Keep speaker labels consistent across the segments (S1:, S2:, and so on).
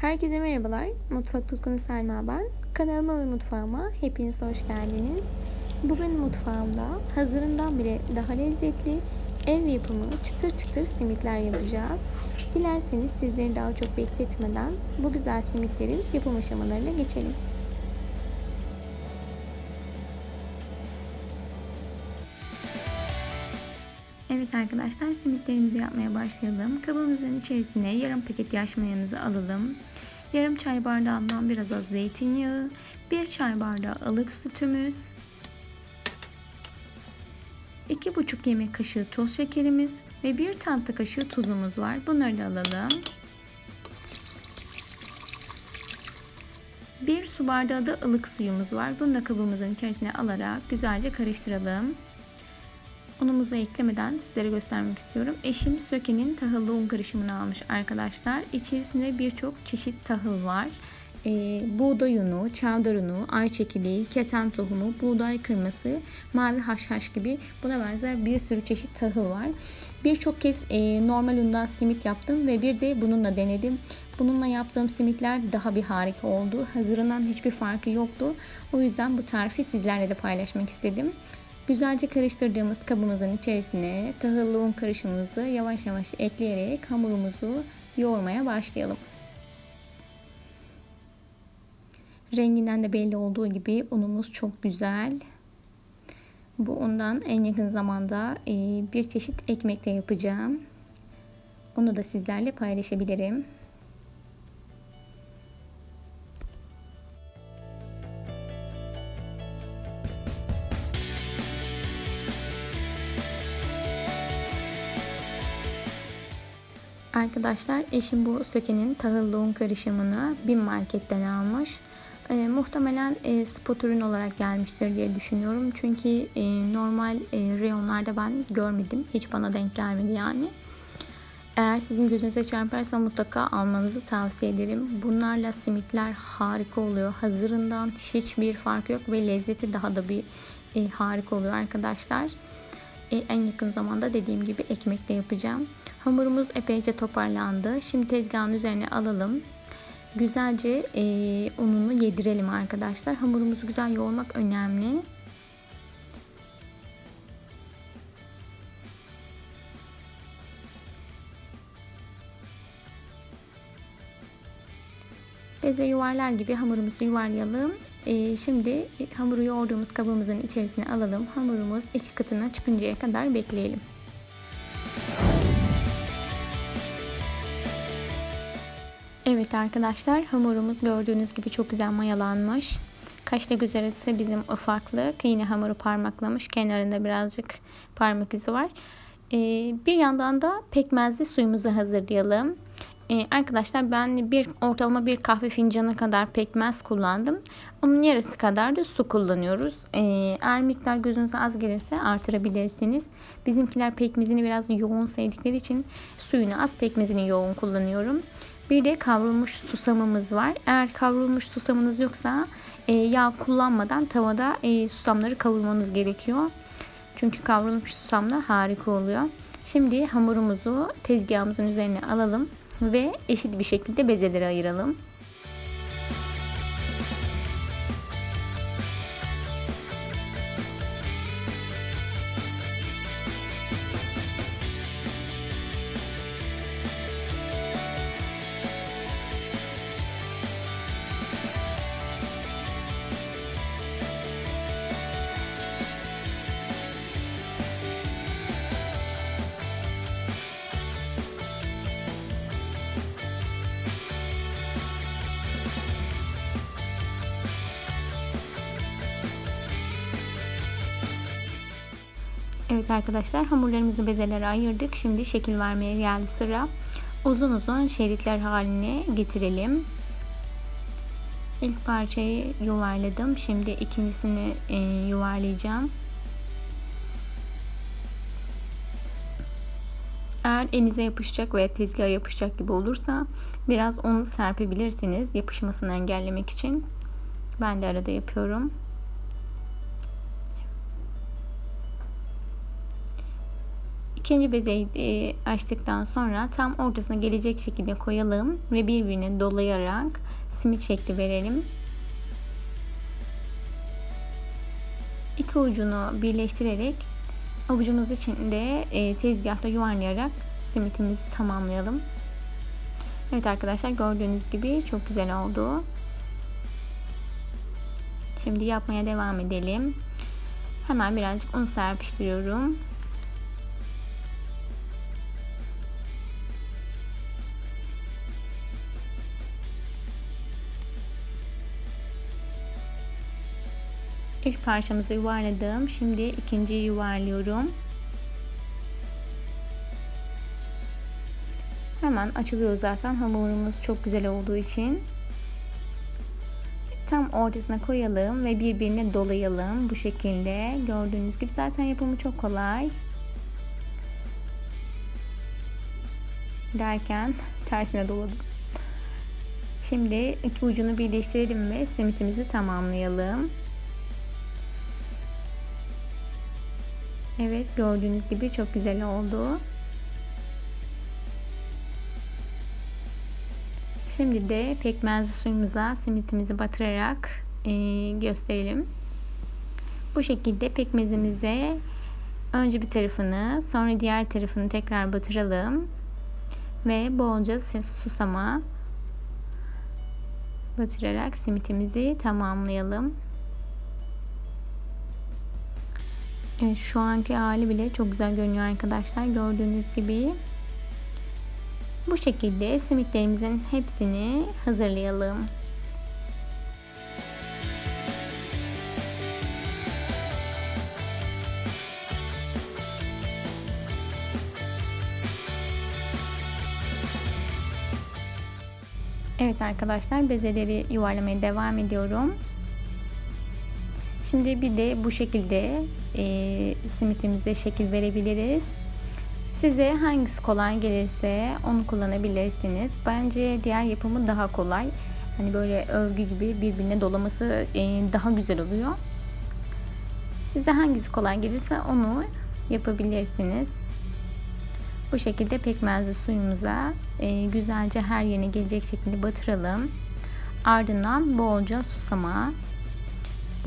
S1: Herkese merhabalar. Mutfak tutkunu Selma ben. Kanalıma ve mutfağıma hepiniz hoş geldiniz. Bugün mutfağımda hazırından bile daha lezzetli ev yapımı çıtır çıtır simitler yapacağız. Dilerseniz sizleri daha çok bekletmeden bu güzel simitlerin yapım aşamalarına geçelim. Evet arkadaşlar simitlerimizi yapmaya başlayalım. Kabımızın içerisine yarım paket yaş mayamızı alalım. Yarım çay bardağından biraz az zeytinyağı, bir çay bardağı ılık sütümüz, 2,5 yemek kaşığı toz şekerimiz ve 1 tatlı kaşığı tuzumuz var. Bunları da alalım. 1 su bardağı da ılık suyumuz var. Bunu da kabımızın içerisine alarak güzelce karıştıralım. Unumuzu eklemeden sizlere göstermek istiyorum. Eşim Söke'nin tahıllı un karışımını almış arkadaşlar. İçerisinde birçok çeşit tahıl var. Ee, buğday unu, çavdar unu, ayçekili, keten tohumu, buğday kırması, mavi haşhaş gibi buna benzer bir sürü çeşit tahıl var. Birçok kez e, normal undan simit yaptım ve bir de bununla denedim. Bununla yaptığım simitler daha bir harika oldu. Hazırından hiçbir farkı yoktu. O yüzden bu tarifi sizlerle de paylaşmak istedim. Güzelce karıştırdığımız kabımızın içerisine tahıllı un karışımımızı yavaş yavaş ekleyerek hamurumuzu yoğurmaya başlayalım. Renginden de belli olduğu gibi unumuz çok güzel. Bu undan en yakın zamanda e, bir çeşit ekmekle yapacağım. Onu da sizlerle paylaşabilirim. Arkadaşlar eşim bu sökenin tahıllı un karışımını bin marketten almış. E, muhtemelen e, spot ürün olarak gelmiştir diye düşünüyorum. Çünkü e, normal e, reyonlarda ben görmedim. Hiç bana denk gelmedi yani. Eğer sizin gözünüze çarparsa mutlaka almanızı tavsiye ederim. Bunlarla simitler harika oluyor. Hazırından hiçbir fark yok ve lezzeti daha da bir e, harika oluyor arkadaşlar. E, en yakın zamanda dediğim gibi ekmekle yapacağım. Hamurumuz epeyce toparlandı. Şimdi tezgahın üzerine alalım. Güzelce e, ununu yedirelim arkadaşlar. Hamurumuzu güzel yoğurmak önemli. Beze yuvarlar gibi hamurumuzu yuvarlayalım. Ee, şimdi hamuru yoğurduğumuz kabımızın içerisine alalım. Hamurumuz iki katına çıkıncaya kadar bekleyelim. Evet arkadaşlar hamurumuz gördüğünüz gibi çok güzel mayalanmış. Kaşla göz arası bizim ufaklık. Yine hamuru parmaklamış. Kenarında birazcık parmak izi var. Ee, bir yandan da pekmezli suyumuzu hazırlayalım. Ee, arkadaşlar ben bir ortalama bir kahve fincanı kadar pekmez kullandım. Onun yarısı kadar da su kullanıyoruz. Ee, eğer miktar gözünüze az gelirse artırabilirsiniz. Bizimkiler pekmezini biraz yoğun sevdikleri için suyunu az pekmezini yoğun kullanıyorum. Bir de kavrulmuş susamımız var. Eğer kavrulmuş susamınız yoksa e, yağ kullanmadan tavada e, susamları kavurmanız gerekiyor. Çünkü kavrulmuş susamlar harika oluyor. Şimdi hamurumuzu tezgahımızın üzerine alalım ve eşit bir şekilde bezelere ayıralım. Evet arkadaşlar hamurlarımızı bezelere ayırdık. Şimdi şekil vermeye geldi sıra. Uzun uzun şeritler haline getirelim. İlk parçayı yuvarladım. Şimdi ikincisini e, yuvarlayacağım. Eğer elinize yapışacak veya tezgaha yapışacak gibi olursa biraz onu serpebilirsiniz yapışmasını engellemek için. Ben de arada yapıyorum. İkinci bezeyi e, açtıktan sonra tam ortasına gelecek şekilde koyalım ve birbirine dolayarak simit şekli verelim. İki ucunu birleştirerek avucumuz içinde e, tezgahta yuvarlayarak simitimizi tamamlayalım. Evet arkadaşlar gördüğünüz gibi çok güzel oldu. Şimdi yapmaya devam edelim. Hemen birazcık un serpiştiriyorum. İlk parçamızı yuvarladım. Şimdi ikinciyi yuvarlıyorum. Hemen açılıyor zaten hamurumuz çok güzel olduğu için. Tam ortasına koyalım ve birbirine dolayalım bu şekilde. Gördüğünüz gibi zaten yapımı çok kolay. Derken tersine doladım. Şimdi iki ucunu birleştirelim ve simitimizi tamamlayalım. Evet gördüğünüz gibi çok güzel oldu. Şimdi de pekmezli suyumuza simitimizi batırarak e, gösterelim. Bu şekilde pekmezimize önce bir tarafını sonra diğer tarafını tekrar batıralım. Ve bolca susama batırarak simitimizi tamamlayalım. Evet şu anki hali bile çok güzel görünüyor arkadaşlar. Gördüğünüz gibi bu şekilde simitlerimizin hepsini hazırlayalım. Evet arkadaşlar bezeleri yuvarlamaya devam ediyorum. Şimdi bir de bu şekilde e, simitimize şekil verebiliriz. Size hangisi kolay gelirse onu kullanabilirsiniz. Bence diğer yapımı daha kolay. Hani böyle örgü gibi birbirine dolaması e, daha güzel oluyor. Size hangisi kolay gelirse onu yapabilirsiniz. Bu şekilde pekmezli suyumuza e, güzelce her yerine gelecek şekilde batıralım. Ardından bolca susama.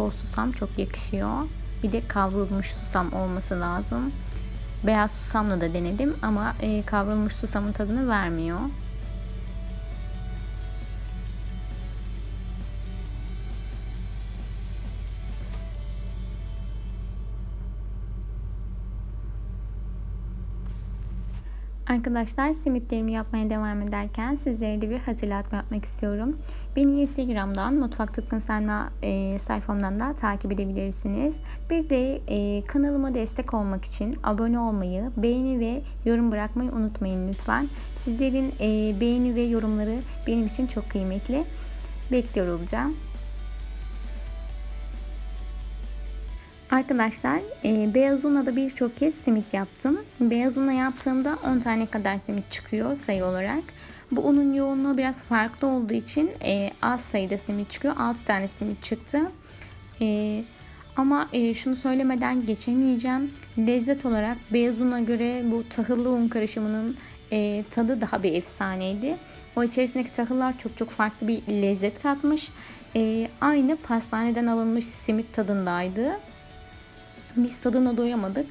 S1: Bol susam çok yakışıyor. Bir de kavrulmuş susam olması lazım. Beyaz susamla da denedim ama e, kavrulmuş susamın tadını vermiyor. Arkadaşlar simitlerimi yapmaya devam ederken sizlere de bir hatırlatma yapmak istiyorum. Beni Instagram'dan Mutfak Tutkun Selma e, sayfamdan da takip edebilirsiniz. Bir de e, kanalıma destek olmak için abone olmayı, beğeni ve yorum bırakmayı unutmayın lütfen. Sizlerin e, beğeni ve yorumları benim için çok kıymetli. Bekliyor olacağım. Arkadaşlar e, beyaz unla birçok kez simit yaptım. Beyaz unla yaptığımda 10 tane kadar simit çıkıyor sayı olarak. Bu unun yoğunluğu biraz farklı olduğu için e, az sayıda simit çıkıyor. 6 tane simit çıktı. E, ama e, şunu söylemeden geçemeyeceğim. Lezzet olarak beyaz una göre bu tahıllı un karışımının e, tadı daha bir efsaneydi. O içerisindeki tahıllar çok çok farklı bir lezzet katmış. E, aynı pastaneden alınmış simit tadındaydı. Biz tadına doyamadık.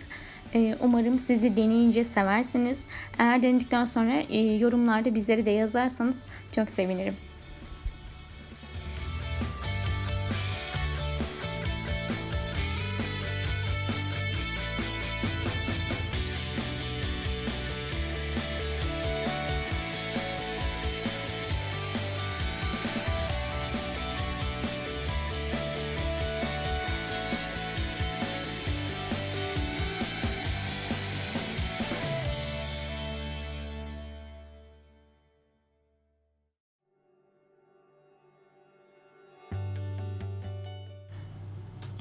S1: Ee, umarım siz de deneyince seversiniz. Eğer denedikten sonra e, yorumlarda bizlere de yazarsanız çok sevinirim.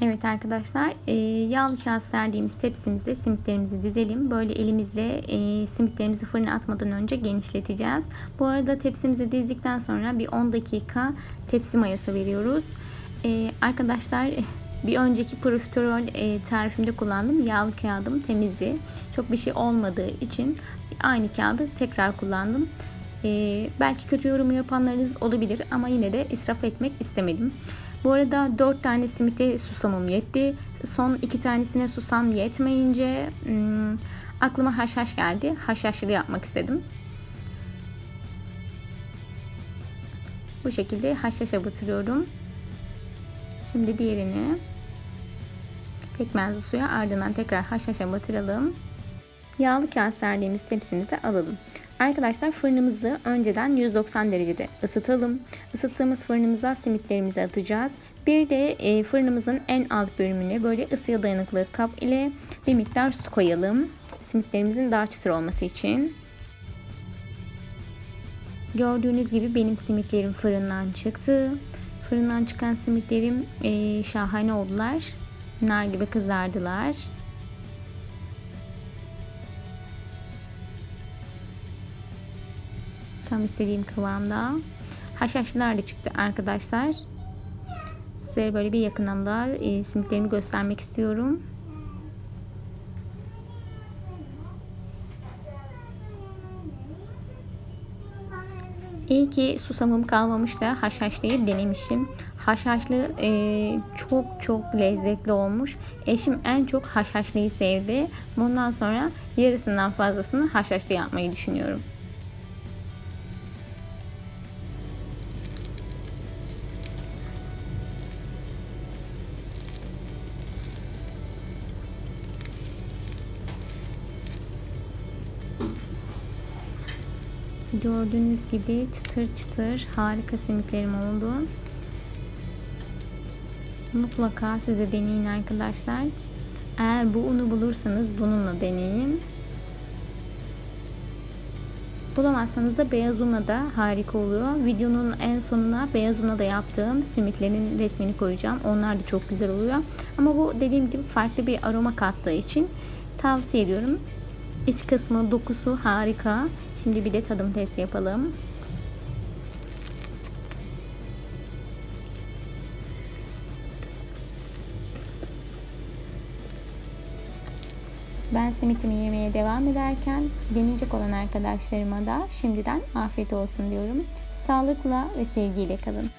S1: Evet arkadaşlar e, yağlı kağıt serdiğimiz tepsimize simitlerimizi dizelim. Böyle elimizle e, simitlerimizi fırına atmadan önce genişleteceğiz. Bu arada tepsimizi dizdikten sonra bir 10 dakika tepsi mayası veriyoruz. E, arkadaşlar Bir önceki profiterol tarifimde kullandım. Yağlı kağıdım temizi. Çok bir şey olmadığı için aynı kağıdı tekrar kullandım. Belki kötü yorum yapanlarınız olabilir ama yine de israf etmek istemedim. Bu arada 4 tane simite susamım yetti. Son 2 tanesine susam yetmeyince hmm, aklıma haşhaş geldi. Haşhaşlı yapmak istedim. Bu şekilde haşhaşa batırıyorum. Şimdi diğerini pekmezli suya ardından tekrar haşhaşa batıralım. Yağlı kağıt serdiğimiz tepsimize alalım. Arkadaşlar fırınımızı önceden 190 derecede ısıtalım. Isıttığımız fırınımıza simitlerimizi atacağız. Bir de e, fırınımızın en alt bölümüne böyle ısıya dayanıklı kap ile bir miktar su koyalım. Simitlerimizin daha çıtır olması için. Gördüğünüz gibi benim simitlerim fırından çıktı. Fırından çıkan simitlerim e, şahane oldular. Nar gibi kızardılar. Tam istediğim kıvamda. Haşhaşlılar da çıktı arkadaşlar. Size böyle bir yakından da e, simitlerimi göstermek istiyorum. İyi ki susamım kalmamış da haşhaşlayıp denemişim. Haşhaşlı e, çok çok lezzetli olmuş. Eşim en çok haşhaşlıyı sevdi. Bundan sonra yarısından fazlasını haşhaşlı yapmayı düşünüyorum. Gördüğünüz gibi çıtır çıtır harika simitlerim oldu. Mutlaka size deneyin arkadaşlar. Eğer bu unu bulursanız bununla deneyin. Bulamazsanız da beyaz unla da harika oluyor. Videonun en sonuna beyaz unla da yaptığım simitlerin resmini koyacağım. Onlar da çok güzel oluyor. Ama bu dediğim gibi farklı bir aroma kattığı için tavsiye ediyorum. İç kısmı dokusu harika. Şimdi bir de tadım testi yapalım. Ben simitimi yemeye devam ederken deneyecek olan arkadaşlarıma da şimdiden afiyet olsun diyorum. Sağlıkla ve sevgiyle kalın.